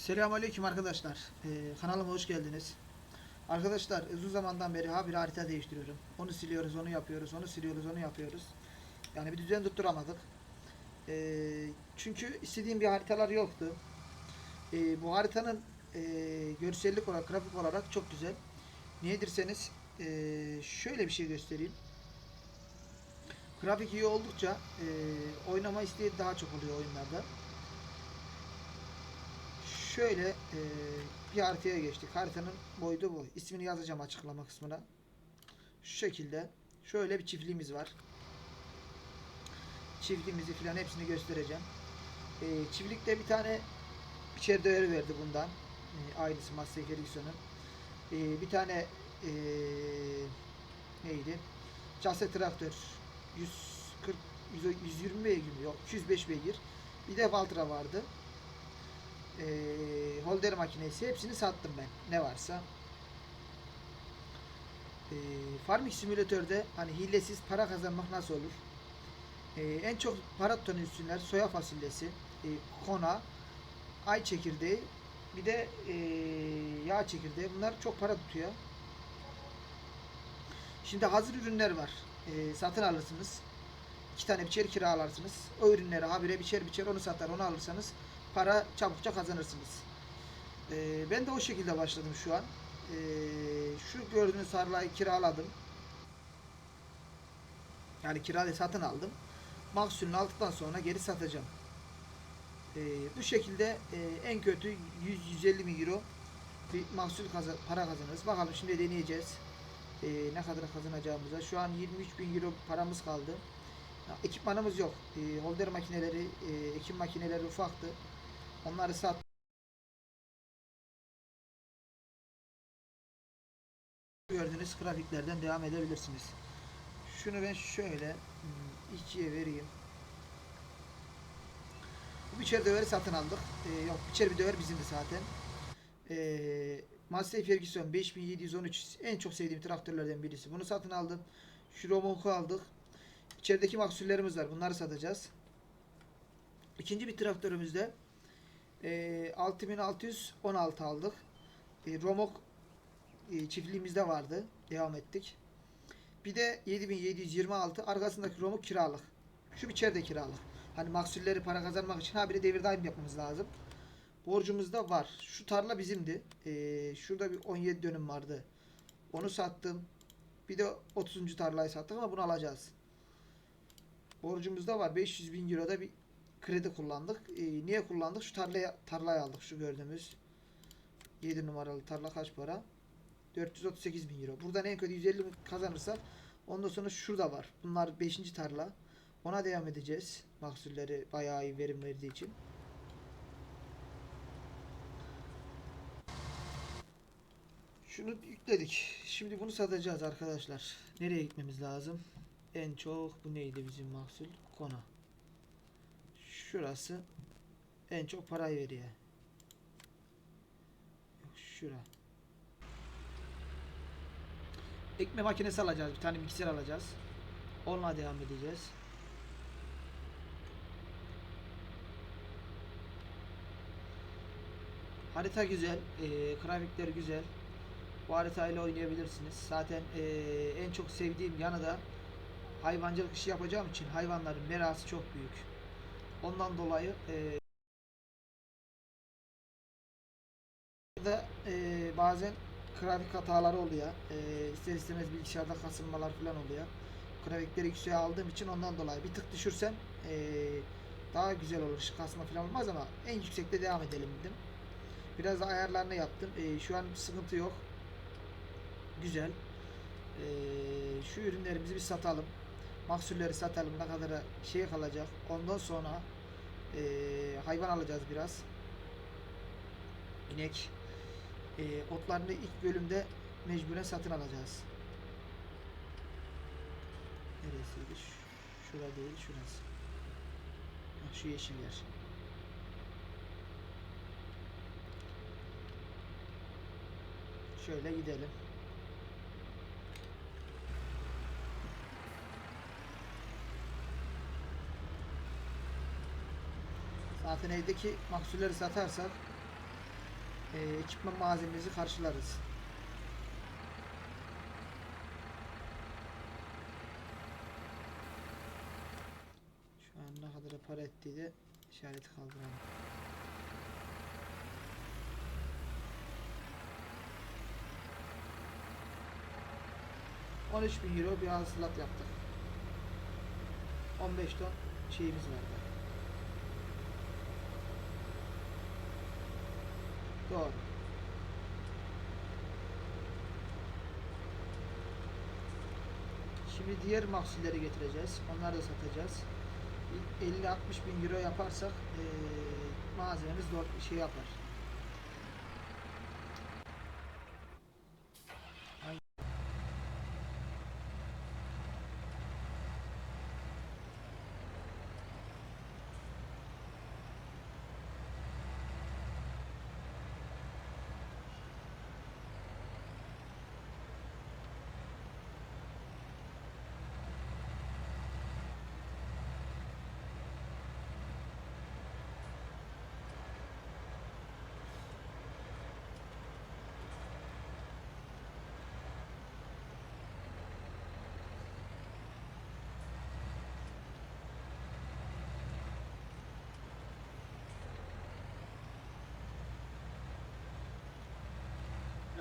Selamünaleyküm arkadaşlar. Ee, kanalıma hoş geldiniz. Arkadaşlar uzun zamandan beri ha bir harita değiştiriyorum. Onu siliyoruz, onu yapıyoruz, onu siliyoruz, onu yapıyoruz. Yani bir düzen tutturamadık. Ee, çünkü istediğim bir haritalar yoktu. Ee, bu haritanın e, görsellik olarak, grafik olarak çok güzel. Niye derseniz e, şöyle bir şey göstereyim. Grafik iyi oldukça e, oynama isteği daha çok oluyor oyunlarda şöyle e, bir haritaya geçtik. Haritanın boyutu bu. İsmini yazacağım açıklama kısmına. Şu şekilde. Şöyle bir çiftliğimiz var. Çiftliğimizi filan hepsini göstereceğim. E, çiftlikte bir tane biçer değeri verdi bundan. E, ailesi Massey Ferguson'un. E, bir tane e, neydi? Case traktör 140 100 120 beygir mi? Yok 205 beygir. Bir de Valtra vardı e, holder makinesi hepsini sattım ben ne varsa. E, farming simülatörde hani hilesiz para kazanmak nasıl olur? E, en çok para tutan soya fasulyesi, e, kona, ay çekirdeği, bir de e, yağ çekirdeği. Bunlar çok para tutuyor. Şimdi hazır ürünler var. E, satın alırsınız. iki tane biçer kiralarsınız. O ürünleri habire biçer biçer onu satar onu alırsanız para çabukça kazanırsınız. Ee, ben de o şekilde başladım şu an. Ee, şu gördüğünüz tarlayı kiraladım. Yani kiralayı satın aldım. Mahsulünü aldıktan sonra geri satacağım. Ee, bu şekilde e, en kötü 100-150 bin euro bir mahsul para kazanırız. Bakalım şimdi deneyeceğiz. Ee, ne kadar kazanacağımıza. Şu an 23 bin euro paramız kaldı. Ya, Ekipmanımız yok. E, holder makineleri, e, ekim makineleri ufaktı. Onları sat. Gördüğünüz grafiklerden devam edebilirsiniz. Şunu ben şöyle hmm, ikiye vereyim. Bu biçer döveri satın aldık. Ee, yok biçer bir döver bizimdi zaten. Ee, Massey Ferguson 5713 en çok sevdiğim traktörlerden birisi. Bunu satın aldım. Şu Romok'u aldık. İçerideki mahsullerimiz var. Bunları satacağız. İkinci bir traktörümüzde e, 6616 aldık. E, Romok e, çiftliğimizde vardı. Devam ettik. Bir de 7726 arkasındaki Romok kiralık. Şu içeride kiralık. Hani mahsulleri para kazanmak için habire devir daim yapmamız lazım. Borcumuz da var. Şu tarla bizimdi. E, şurada bir 17 dönüm vardı. Onu sattım. Bir de 30. tarlayı sattık ama bunu alacağız. Borcumuz da var. 500 bin euroda bir kredi kullandık. Ee, niye kullandık? Şu tarlaya tarlayı aldık. Şu gördüğümüz 7 numaralı tarla kaç para? 438 bin euro. Buradan en kötü 150 bin kazanırsak ondan sonra şurada var. Bunlar 5. tarla. Ona devam edeceğiz. Mahsulleri bayağı iyi verim verdiği için. Şunu yükledik. Şimdi bunu satacağız arkadaşlar. Nereye gitmemiz lazım? En çok bu neydi bizim mahsul? Kona. Şurası en çok parayı veriyor. Şura. Ekme makinesi alacağız. Bir tane mikser alacağız. Onunla devam edeceğiz. Harita güzel. E, grafikler güzel. Bu haritayla oynayabilirsiniz. Zaten e, en çok sevdiğim yanı da hayvancılık işi yapacağım için hayvanların merası çok büyük. Ondan dolayı e, da e, bazen grafik hataları oluyor. E, ister istemez bilgisayarda kasılmalar falan oluyor. Grafikleri yükseğe aldığım için ondan dolayı bir tık düşürsem e, daha güzel olur. Kasma falan olmaz ama en yüksekte devam edelim dedim. Biraz da ayarlarını yaptım. E, şu an sıkıntı yok. Güzel. E, şu ürünlerimizi bir satalım. Mahsulleri satalım. Ne kadar şey kalacak. Ondan sonra e, hayvan alacağız biraz. İnek. E, otlarını ilk bölümde mecburen satın alacağız. Neresiydi? Şura değil, şurası. Ha, Şu yeşil yer. Şöyle gidelim. Zaten evdeki mahsulleri satarsak e, ekipman malzememizi karşılarız. Şu an ne kadar para ettiği de işareti kaldıralım. Bin euro bir hasılat yaptık. 15 ton şeyimiz vardı. Doğru. Şimdi diğer mahsulleri getireceğiz. Onları da satacağız. 50-60 bin euro yaparsak eee malzememiz şey yapar.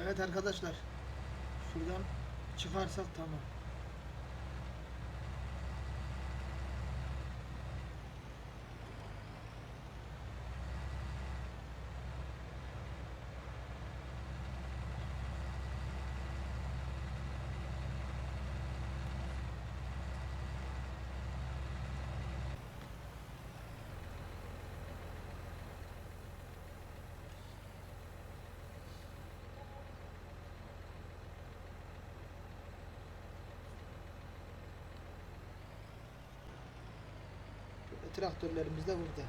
Evet arkadaşlar. Şuradan çıkarsak tamam. Traktörlerimiz de burada.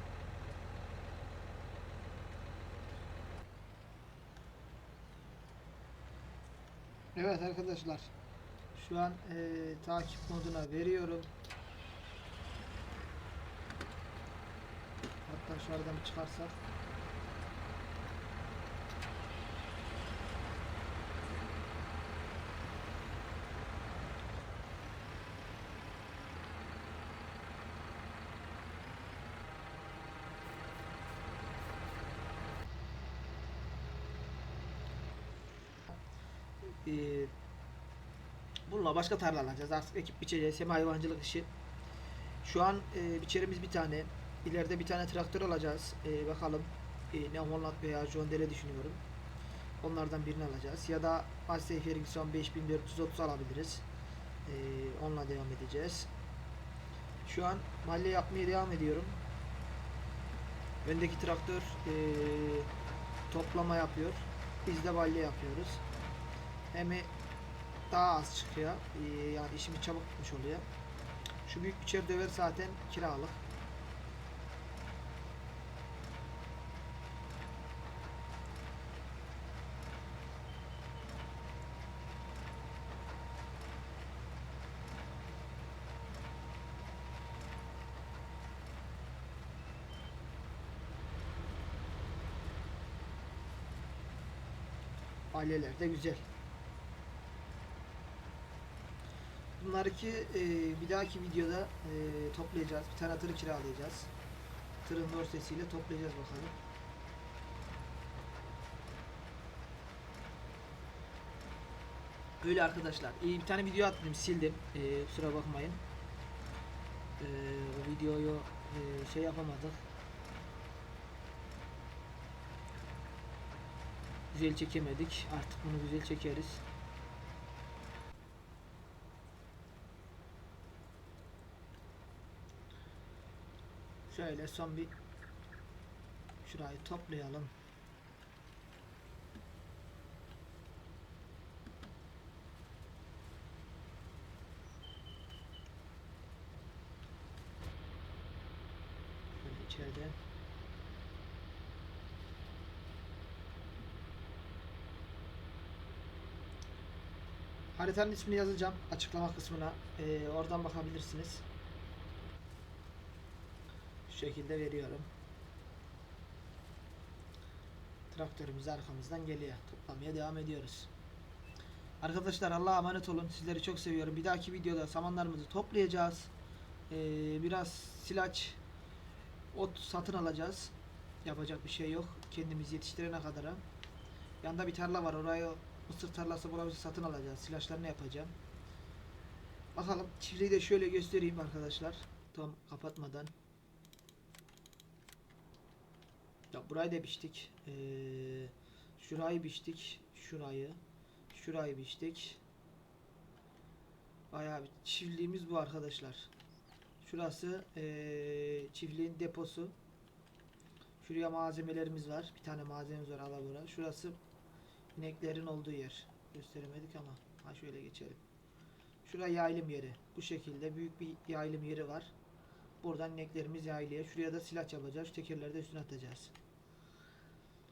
Evet arkadaşlar. Şu an eee, takip moduna veriyorum. Hatta şu aradan bir çıkarsak. Eee bununla başka tarla alacağız. Artık ekip biçeceğiz. Hem hayvancılık işi. Şu an e, biçerimiz bir tane. İleride bir tane traktör alacağız. E, bakalım. E, ne Holland veya John Deere düşünüyorum. Onlardan birini alacağız. Ya da Massey Ferguson 5430 alabiliriz. E, onunla devam edeceğiz. Şu an mahalle yapmaya devam ediyorum. Öndeki traktör e, toplama yapıyor. Biz de balya yapıyoruz. Hem daha az çıkıyor. Ee, yani işimiz çabuk bitmiş oluyor. Şu büyük biçer döver zaten kiralık. Aileler de güzel. Bunları ki e, bir dahaki videoda e, toplayacağız. Bir tane tır kiralayacağız. Tırın dorsesiyle toplayacağız bakalım. Öyle arkadaşlar. İyi bir tane video attım sildim. E, kusura bakmayın. E, videoyu e, şey yapamadık. Güzel çekemedik. Artık bunu güzel çekeriz. Şöyle son bir şurayı toplayalım. Şöyle içeride. Haritanın ismini yazacağım açıklama kısmına. Ee, oradan bakabilirsiniz. Şekilde veriyorum. Traktörümüz arkamızdan geliyor. Toplamaya devam ediyoruz. Arkadaşlar Allah'a emanet olun. Sizleri çok seviyorum. Bir dahaki videoda samanlarımızı toplayacağız. Ee, biraz silaç, ot satın alacağız. Yapacak bir şey yok. Kendimiz yetiştirene kadar. Yanda bir tarla var. Orayı mısır tarlası burası satın alacağız. Silaçlarını yapacağım. Bakalım çiftliği de şöyle göstereyim arkadaşlar. Tam kapatmadan. Ya burayı da biçtik. Ee, şurayı biçtik. Şurayı. Şurayı biçtik. Bayağı bir çiftliğimiz bu arkadaşlar. Şurası ee, çiftliğin deposu. Şuraya malzemelerimiz var. Bir tane malzememiz var alabora. Şurası ineklerin olduğu yer. Gösteremedik ama. Ha şöyle geçelim. Şuraya yaylım yeri. Bu şekilde büyük bir yaylım yeri var. Buradan ineklerimiz yaylıyor. Şuraya da silah yapacağız. Şu tekerleri de üstüne atacağız.